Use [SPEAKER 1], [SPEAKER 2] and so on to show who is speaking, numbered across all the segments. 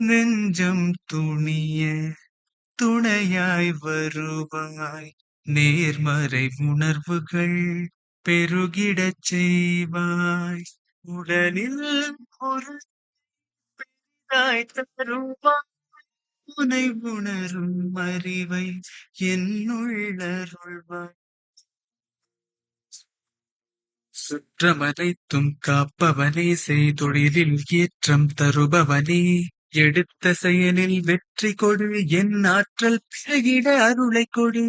[SPEAKER 1] நெஞ்சம் துணிய துணையாய் வருவாய். நேர்மறை உணர்வுகள் பெருகிடச் செய்வாய். உடலில் ஒரு பெரிதாய் தருவாய். உனை உணரும் அறிவை என்னுள்ளருள்வாய் சுற்றமனைத்தும் காப்பவனே செய்தொழிலில் ஏற்றம் தருபவனே. எடுத்த செயலில் வெற்றி கொடு என் ஆற்றல் பிறகிட அருளை கொடு.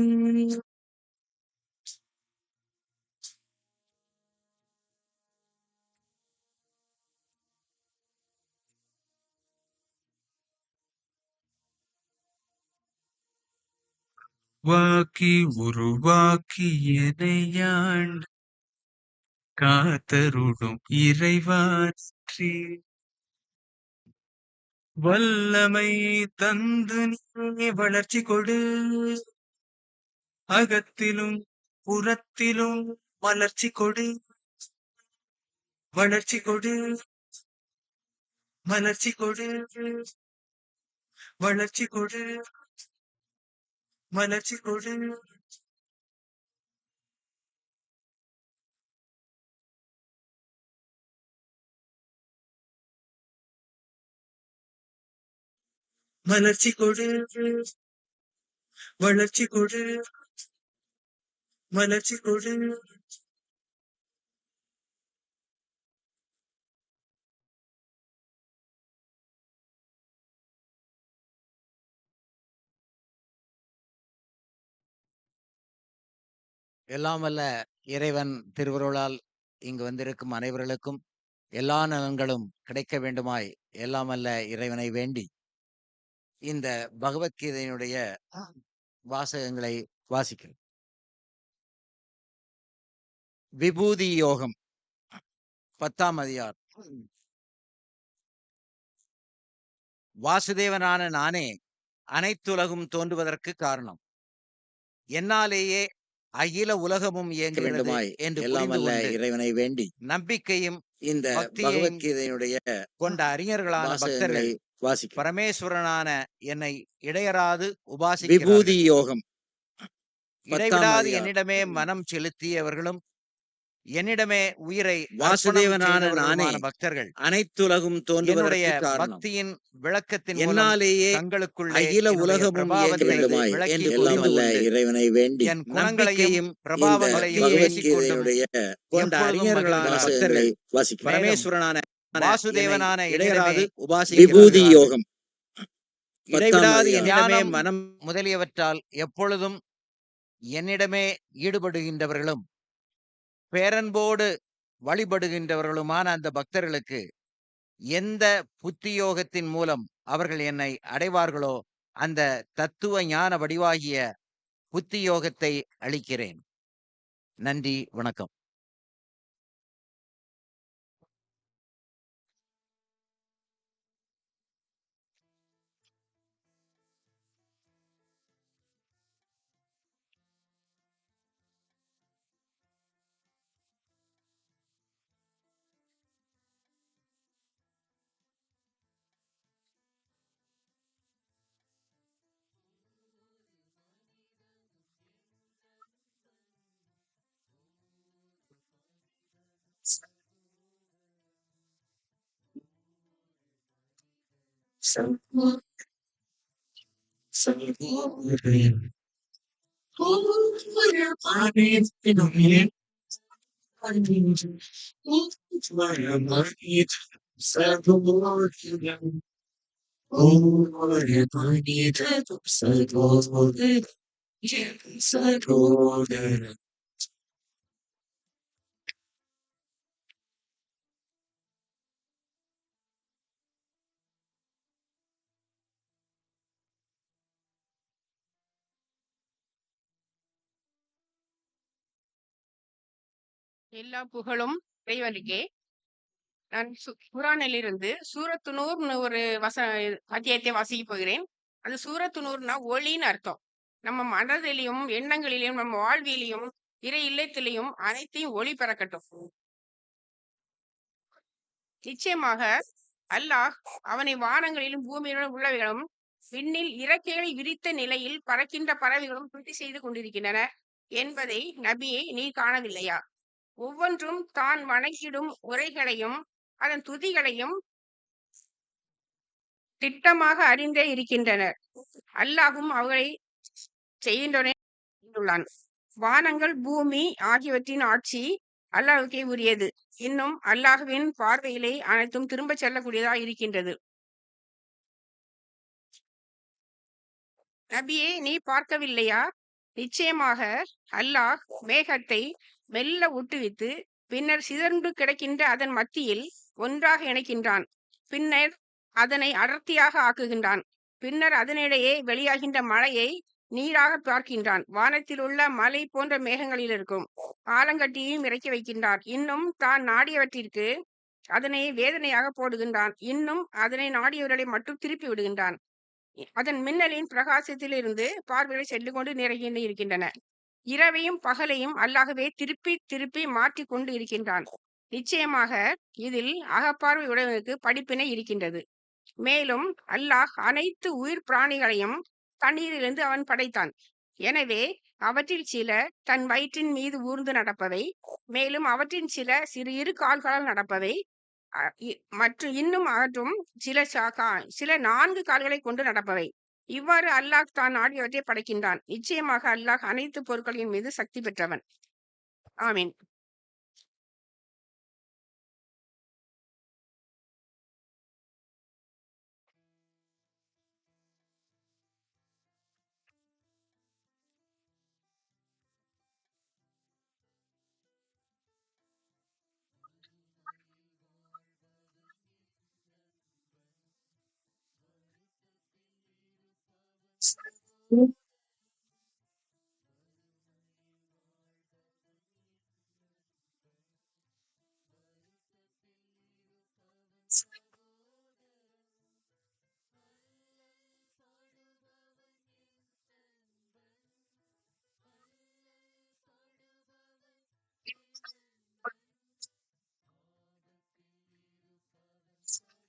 [SPEAKER 1] வாக்கி உருவாக்கி எனையாண்டு காத்தருடும் இறைவாற்றி வல்லமை தந்து நீ வளர்ச்சி கொடு. அகத்திலும் புறத்திலும் வளர்ச்சி கொடு. வளர்ச்சி கொடு. வளர்ச்சி கொடு. வளர்ச்சி கொடு. வளர்ச்சி கொடு. வளர்ச்சி கொடு. வளர்ச்சி கொடு. வளர்ச்சி கொடு.
[SPEAKER 2] எல்லாம் வல்ல இறைவன் திருவருளால் இங்கு வந்திருக்கும் அனைவர்களுக்கும் எல்லா நலன்களும் கிடைக்க வேண்டுமாய். எல்லாம் வல்ல இறைவனை வேண்டி. இந்த பகவத்கீதையினுடைய வாசகங்களை வாசிக்கிறோம் விபூதி யோகம் பத்தாம் அதிகார் வாசுதேவனான நானே அனைத்துலகும் தோன்றுவதற்கு காரணம். என்னாலேயே அகில உலகமும் இயங்குகிறது
[SPEAKER 3] வேண்டுமாய்
[SPEAKER 2] என்று
[SPEAKER 3] எல்லாம்
[SPEAKER 2] புரிந்து
[SPEAKER 3] வல்ல
[SPEAKER 2] கொண்டு
[SPEAKER 3] இறைவனை வேண்டி.
[SPEAKER 2] நம்பிக்கையும்
[SPEAKER 3] இந்த பகவத்கீதையினுடைய
[SPEAKER 2] கொண்ட அறிஞர்களான பக்தர்கள் பரமேஸ்வரனான என்னை இடையராது உபாசி
[SPEAKER 3] விபூதி யோகம்
[SPEAKER 2] இடைவிடாது என்னிடமே மனம் செலுத்தியவர்களும் என்னிடமே உயிரை
[SPEAKER 3] வாசுதேவனான
[SPEAKER 2] பக்தர்கள்.
[SPEAKER 3] அனைத்துலகும் தோன்றுவடைய
[SPEAKER 2] பக்தியின் விளக்கத்தின்
[SPEAKER 3] என்னாலேயே
[SPEAKER 2] தங்களுக்குள்
[SPEAKER 3] அகில உலகமும் இறைவனை வேண்டி.
[SPEAKER 2] என் குணங்களையும் பிரபாவங்களையும்
[SPEAKER 3] பரமேஸ்வரனான
[SPEAKER 2] வாசுதேவனான
[SPEAKER 3] இடையராது. விபூதி யோகம்
[SPEAKER 2] இடைவிடாது என்னிடமே. மனம் முதலியவற்றால் எப்பொழுதும் என்னிடமே ஈடுபடுகின்றவர்களும் பேரன்போடு வழிபடுகின்றவர்களுமான அந்த பக்தர்களுக்கு எந்த புத்தியோகத்தின் மூலம் அவர்கள் என்னை அடைவார்களோ அந்த தத்துவ ஞான வடிவாகிய புத்தியோகத்தை அளிக்கிறேன் நன்றி வணக்கம்
[SPEAKER 1] Oh, my body, the upside down. Oh, my body, the upside down. Yeah, upside down.
[SPEAKER 4] எல்லா புகழும் இறைவனுக்கே. நான் குரானிலிருந்து சூரத்துனூர்னு ஒரு வச அத்தியாயத்தை வாசிக்க போகிறேன். அது சூரத்துனூர்னா ஒளின்னு அர்த்தம். நம்ம மனதிலையும் எண்ணங்களிலும் நம்ம வாழ்விலையும் இறை இல்லத்திலையும் அனைத்தையும் ஒளி பறக்கட்டும். நிச்சயமாக அல்லாஹ் அவனை வானங்களிலும் பூமியிலும் உள்ளவைகளும் விண்ணில் இறக்கைகளை விரித்த நிலையில் பறக்கின்ற பறவைகளும் துட்டி செய்து கொண்டிருக்கின்றன என்பதை நபியை நீ காணவில்லையா? ஒவ்வொன்றும் தான் வணங்கிடும் உரைகளையும் அதன் துதிகளையும் திட்டமாக அறிந்தே இருக்கின்றனர். அல்லாஹும் அவர்களை செய்கின்றன வானங்கள் பூமி ஆகியவற்றின் ஆட்சி அல்லாஹுக்கே உரியது. இன்னும் அல்லாஹுவின் பார்வையிலே அனைத்தும் திரும்ப செல்லக்கூடியதா இருக்கின்றது. நபியே நீ பார்க்கவில்லையா? நிச்சயமாக அல்லாஹ் மேகத்தை மெல்ல ஒட்டுவித்து பின்னர் சிதறுண்டு கிடக்கின்ற அதன் மத்தியில் ஒன்றாக இணைக்கின்றான். பின்னர் அதனை அடர்த்தியாக ஆக்குகின்றான். பின்னர் அதனிடையே வெளியாகின்ற மழையை நீராக பார்க்கின்றான். வானத்தில் உள்ள மலை போன்ற மேகங்களில் இருக்கும். ஆலங்கட்டியையும் இறக்கி வைக்கின்றார். இன்னும் தான் நாடியவற்றிற்கு அதனை வேதனையாக போடுகின்றான். இன்னும் அதனை நாடியவர்களை மட்டும் திருப்பி விடுகின்றான். அதன் மின்னலின் பிரகாசத்திலிருந்து பார்வைகளை சென்று கொண்டு நிறைகின்ற இருக்கின்றன இரவையும் பகலையும் அல்லாகவே திருப்பி திருப்பி மாற்றி கொண்டு இருக்கின்றான். நிச்சயமாக இதில் அகப்பார்வை உடையவனுக்கு படிப்பினை இருக்கின்றது. மேலும் அல்லாஹ் அனைத்து உயிர் பிராணிகளையும் தண்ணீரிலிருந்து அவன் படைத்தான். எனவே அவற்றில் சில தன் வயிற்றின் மீது ஊர்ந்து நடப்பவை மேலும் அவற்றின் சில சிறு இரு கால்களால் நடப்பவை மற்றும் இன்னும் அவற்றும் சில சில நான்கு கால்களை கொண்டு நடப்பவை. இவ்வாறு அல்லாஹ் தான் ஆடியவற்றை படைக்கின்றான். நிச்சயமாக அல்லாஹ் அனைத்து பொருட்களின் மீது சக்தி பெற்றவன். ஆமீன்.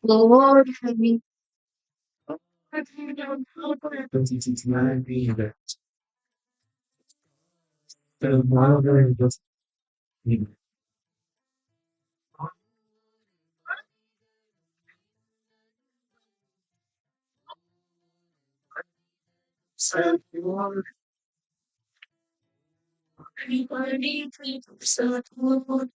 [SPEAKER 1] Lord, have me. The wilder just So you are anybody, so it's a little.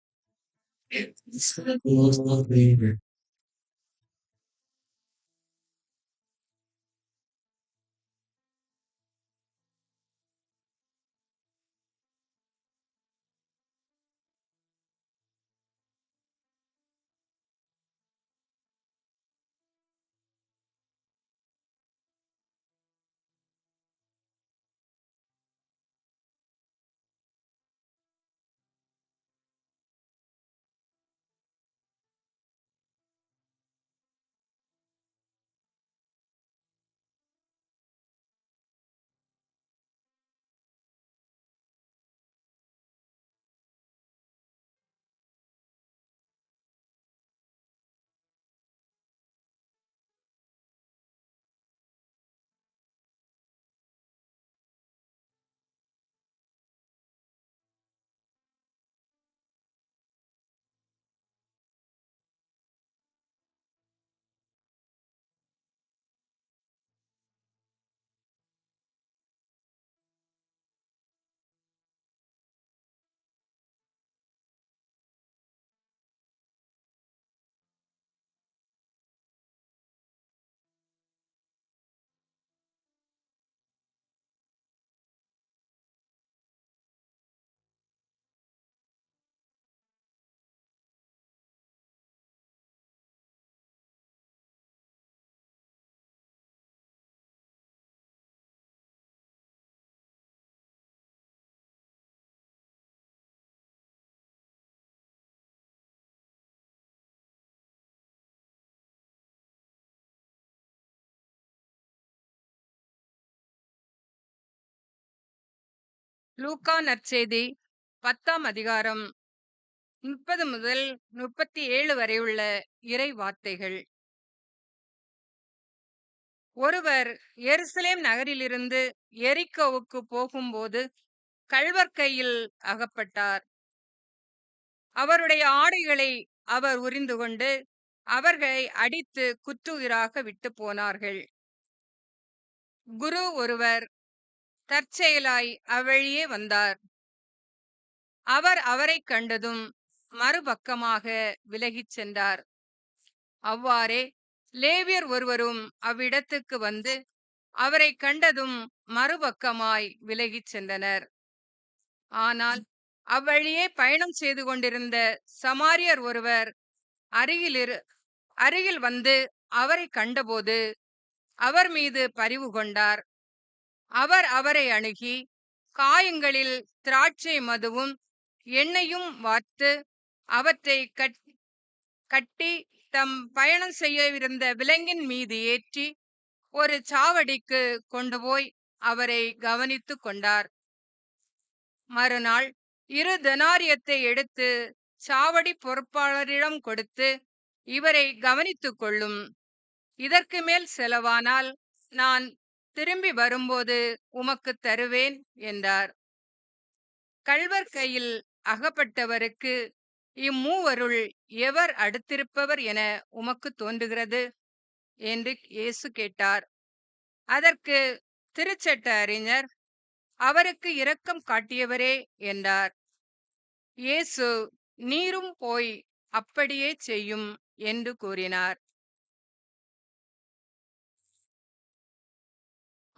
[SPEAKER 5] லூக்கா நற்செய்தி பத்தாம் அதிகாரம் முப்பது முதல் முப்பத்தி ஏழு வரை உள்ள இறை வார்த்தைகள். ஒருவர் எருசலேம் நகரிலிருந்து எரிக்கோவுக்கு போகும்போது கல்வர்கையில் அகப்பட்டார். அவருடைய ஆடைகளை அவர் உரிந்து கொண்டு அவர்களை அடித்து குத்துயிராக விட்டு போனார்கள். குரு ஒருவர் தற்செயலாய் அவ்வழியே வந்தார். அவர் அவரைக் கண்டதும் மறுபக்கமாக விலகிச் சென்றார். அவ்வாறே லேவியர் ஒருவரும் அவ்விடத்துக்கு வந்து அவரைக் கண்டதும் மறுபக்கமாய் விலகிச் சென்றனர். ஆனால் அவ்வழியே பயணம் செய்து கொண்டிருந்த சமாரியர் ஒருவர் அருகிலிரு அருகில் வந்து அவரை கண்டபோது அவர் மீது பரிவு கொண்டார். அவர் அவரை அணுகி காயங்களில் திராட்சை மதுவும் எண்ணெயும் வார்த்து அவற்றை கட்- கட்டி தம் பயணம் செய்யவிருந்த விலங்கின் மீது ஏற்றி ஒரு சாவடிக்கு கொண்டு போய் அவரை கவனித்துக் கொண்டார். மறுநாள் இரு தனாரியத்தை எடுத்து சாவடி பொறுப்பாளரிடம் கொடுத்து இவரை கவனித்துக் கொள்ளும். இதற்கு மேல் செலவானால் நான் திரும்பி வரும்போது உமக்கு தருவேன் என்றார். கல்வர் கையில் அகப்பட்டவருக்கு இம்மூவருள் எவர் அடுத்திருப்பவர் என உமக்கு தோன்றுகிறது? என்று இயேசு கேட்டார். அதற்கு திருச்சட்ட அறிஞர் அவருக்கு இரக்கம் காட்டியவரே என்றார். இயேசு நீரும் போய் அப்படியே செய்யும் என்று கூறினார்.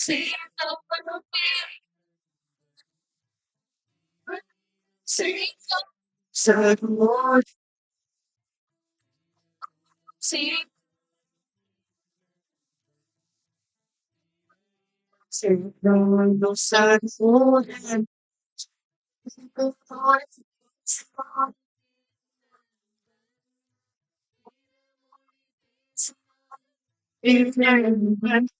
[SPEAKER 1] See the sing, see sing, serve sing, Lord, sing, serve sing, Lord, sing, serve sing, Lord, sing, serve sing, Lord, serve sing, Lord, serve sing, Lord.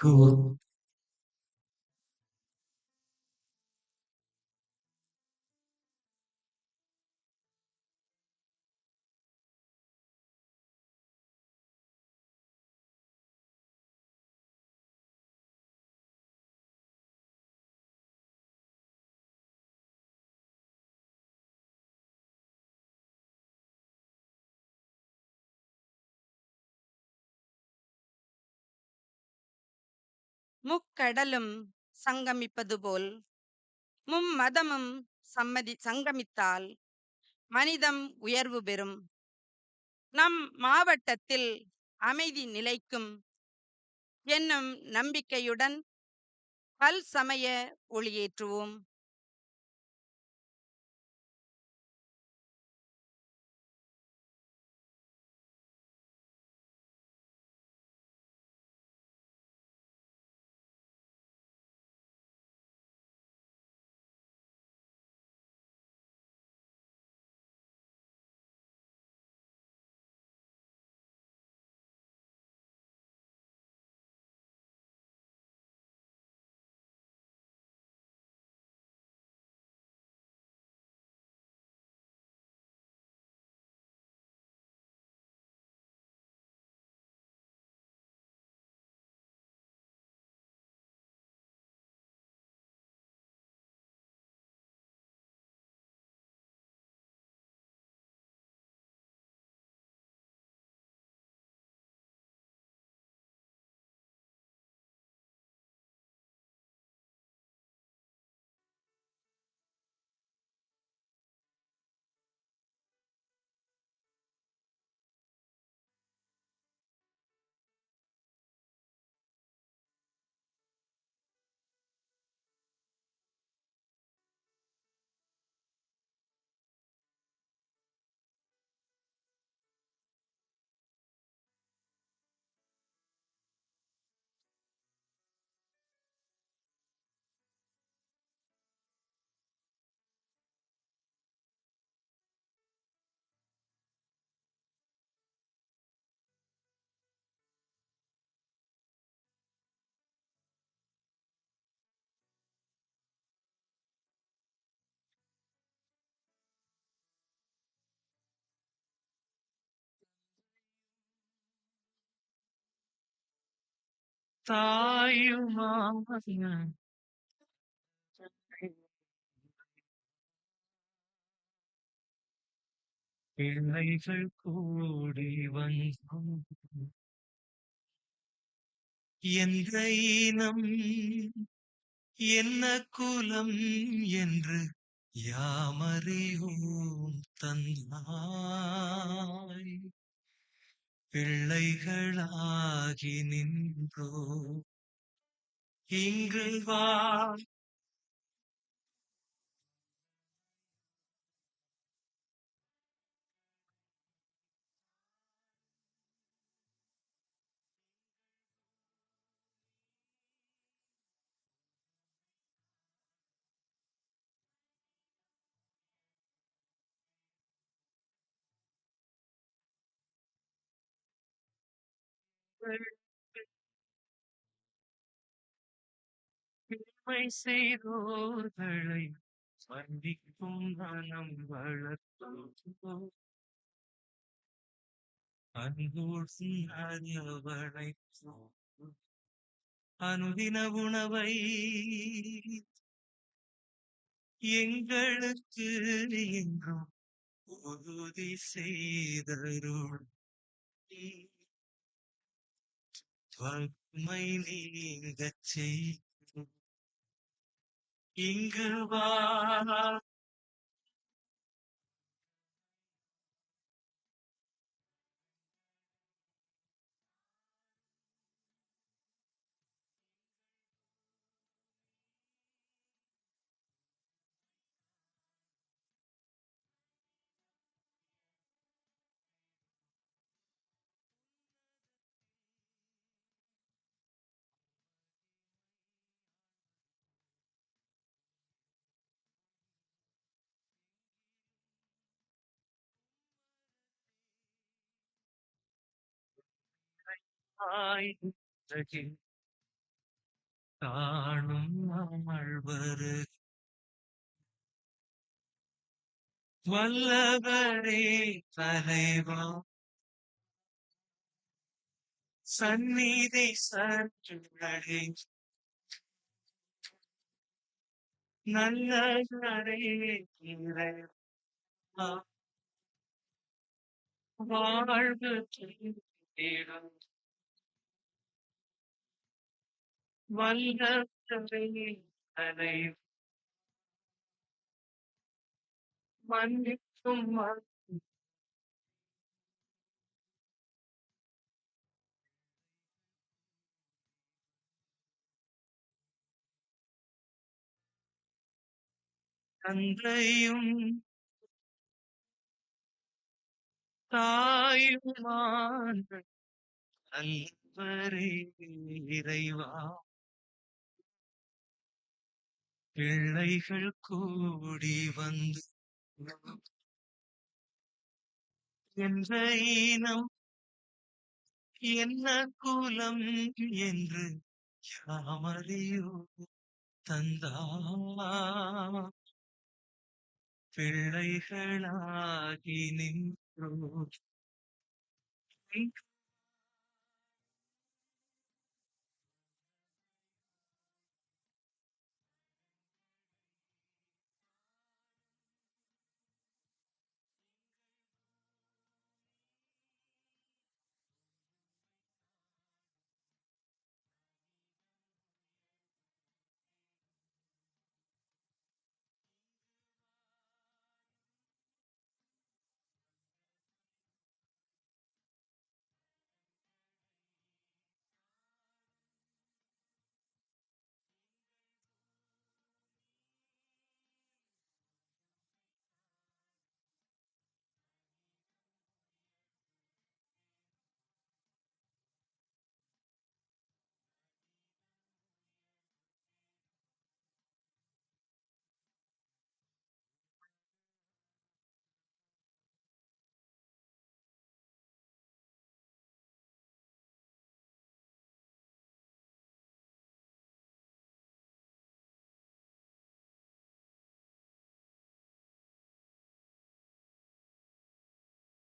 [SPEAKER 1] Cool.
[SPEAKER 6] முக்கடலும் சங்கமிப்பது போல் மும்மதமும் சம்மதி சங்கமித்தால் மனிதம் உயர்வு பெறும். நம் மாவட்டத்தில் அமைதி நிலைக்கும் என்னும் நம்பிக்கையுடன் பல் சமய ஒளியேற்றுவோம்.
[SPEAKER 1] தாயுமான பிள்ளைகள் கூடி வந்தோம். எந்த இனம் என்ன குலம் என்று யாமறியோம் தந்தாய். பிள்ளைகளாகி நின்றோ இங்கு வா பெருமை செய்தோர்களை மன்னிக்கும் மனம் வளர்த்தோ அன்போடு அரவணைத்தோம் அனுதின உணவை எங்களுக்கு என்றும் உறுதி செய்தருள். வறுமை நீங்கச் செய்யும். இங்கு வா ஆயுதகில் காணும் அமழ்வரு வல்லவரே தலைவா. சந்நிதி சற்றுடை நல்ல வாழ்வு தேடும் வல்லவரே தலை மன்னிக்கும் ம- தந்தையும் தாயுமான. அல்லவரே இறைவா. பிள்ளைகள் கூடி வந்து என்ற இனம் என்ன குலம் என்று யாமறியோ தந்தா பிள்ளைகளாகி நின்றோ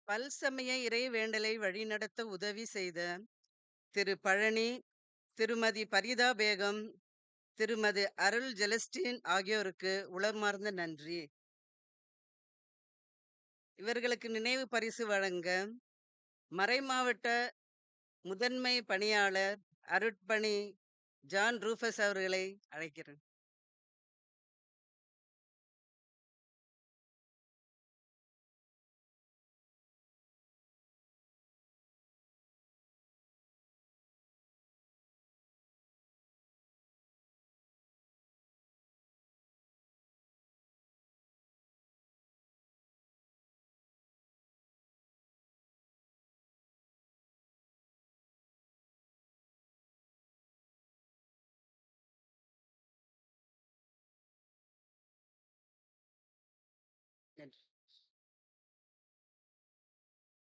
[SPEAKER 6] பல்சமய இறைவேண்டலை வழிநடத்த உதவி செய்த திரு பழனி திருமதி பரிதா பேகம் திருமதி அருள் ஜெலஸ்டின் ஆகியோருக்கு உளமார்ந்த நன்றி. இவர்களுக்கு நினைவு பரிசு வழங்க மறைமாவட்ட முதன்மை பணியாளர் அருட்பணி ஜான் ரூஃபஸ் அவர்களை அழைக்கிறேன்.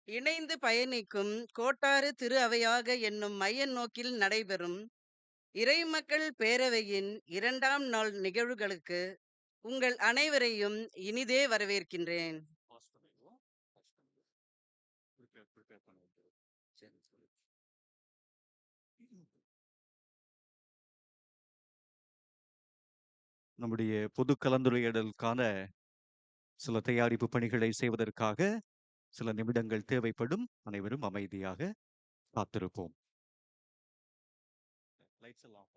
[SPEAKER 6] இணைந்து பயணிக்கும் கோட்டாறு திரு அவையாக என்னும் மைய நோக்கில் நடைபெறும் இறைமக்கள் பேரவையின் இரண்டாம் நாள் நிகழ்வுகளுக்கு உங்கள் அனைவரையும் இனிதே வரவேற்கின்றேன்.
[SPEAKER 7] நம்முடைய பொது கலந்துரையாடலுக்கான சில தயாரிப்பு பணிகளை செய்வதற்காக சில நிமிடங்கள் தேவைப்படும் அனைவரும் அமைதியாக காத்திருப்போம் லைட்ஸ் எல்லாம்.